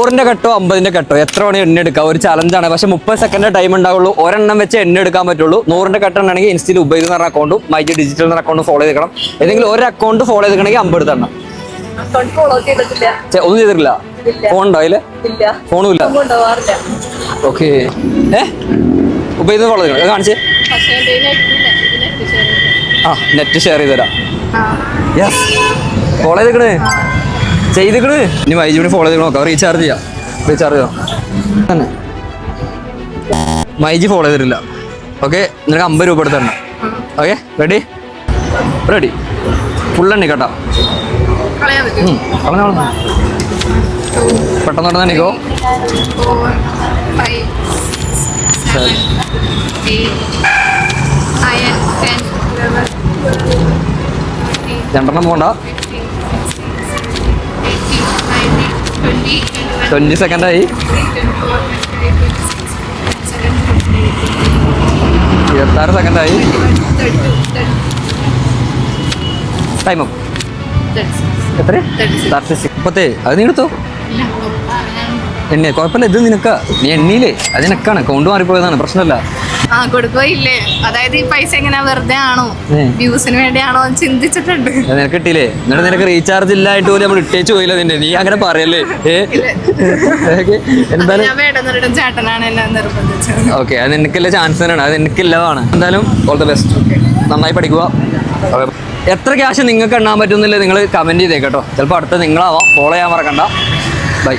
നൂറിന്റെ കട്ടോ അമ്പതിന്റെ കട്ടോ? എത്ര വേണേ എണ്ണ എടുക്കാം. ഒരു ചലഞ്ചാണ് പക്ഷെ മുപ്പത് സെക്കൻഡ് ടൈം ഉണ്ടാവുള്ളൂ. ഒരെണ്ണം വെച്ച് എണ്ണ എടുക്കാൻ പറ്റുള്ളൂ. നൂറിന്റെ കട്ട ഉണ്ടെങ്കിൽ ഇൻസ്റ്റയിൽ ഉപയോഗിക്കുന്ന എന്ന് പറഞ്ഞ അക്കൗണ്ടും മൈജി ഡിജിറ്റൽ എന്ന അക്കൗണ്ട് ഫോളോ ചെയ്തിരിക്കണം ഏതെങ്കിലും ഒരു അക്കൗണ്ട് ഫോളോ ചെയ്തിട്ടുണ്ടെങ്കിൽ അമ്പത് ചെയ്തിട്ടില്ല. ഒന്നും ചെയ്തിട്ടില്ല? ഫോൺ ഉണ്ടോ അതിൽ? ഫോണും ഇല്ല. ഓക്കെ ഏ? ഫോളോ ചെയ്യണം കാണിച്ചേ. ആ നെറ്റ് ഷെയർ ചെയ്ത് തരാം. യെസ് ഫോളോ ചെയ്തിക്കണ്? ചെയ്തിക്കണ്. ഇനി മൈജിയുടെ ഫോളോ ചെയ്ത് നോക്കാം. റീചാർജ് ചെയ്യാം. റീചാർജ് ചെയ്യാം തന്നെ. മൈജി ഫോളോ ചെയ്തിട്ടില്ല. ഓക്കെ നിനക്ക് അമ്പത് രൂപ എടുത്തണ്ട ഓക്കെ റെഡി റെഡി ഫുൾ എണ്ണി കേട്ടോ. പെട്ടെന്ന് പെട്ടെന്ന് എണ്ണിക്കോ രണ്ടെണ്ണം പോകണ്ട ട്വന്റി സെക്കൻഡായി ഇരുപത്താറ് സെക്കൻഡായി ടൈം എത്ര തേർട്ടി സിക്സ് മുപ്പത്തേ അത് നീ എടുത്തോ? എണ്ണ കുഴപ്പമില്ല. ഇത് നിനക്കാ നീ എണ്ണിയില്ലേ? അത് നിനക്കാണ്. കൗണ്ട് മാറിപ്പോയതാണ്. പ്രശ്നമല്ല. ആ കൊടുക്കുകയില്ലേ? അതായത് ഈ പൈസ എങ്ങനെ വെറുതെ ആണോ? വ്യൂസിന് വേണ്ടിയാണോ ചിന്തിച്ചിട്ടുണ്ട്. നിനക്ക് കിട്ടിയില്ലേ? എന്നിട്ട് നിനക്ക് റീചാർജ് ഇല്ലായിട്ട് പോലും നമ്മൾ ഇട്ടേച്ച് പോയില്ല നിന്റെ നീ അങ്ങനെ പറയല്ലേ? എന്തായാലും ചേട്ടനാണ് എന്നെ നിർബന്ധിച്ചത്. ഓക്കെ അത് നിനക്കില്ല ചാൻസ് തന്നെയാണ്. അത് എനിക്കില്ലതാണ് എന്തായാലും ഓൾ ദ ബെസ്റ്റ് നന്നായി പഠിക്കുക. എത്ര ക്യാഷ് നിങ്ങൾക്ക് എണ്ണാൻ പറ്റുന്നില്ല നിങ്ങൾ കമന്റ് ചെയ്തേക്കട്ടോ ചിലപ്പോൾ അടുത്ത നിങ്ങളാവാം. ഫോളോ ചെയ്യാൻ മറക്കണ്ട. ബൈ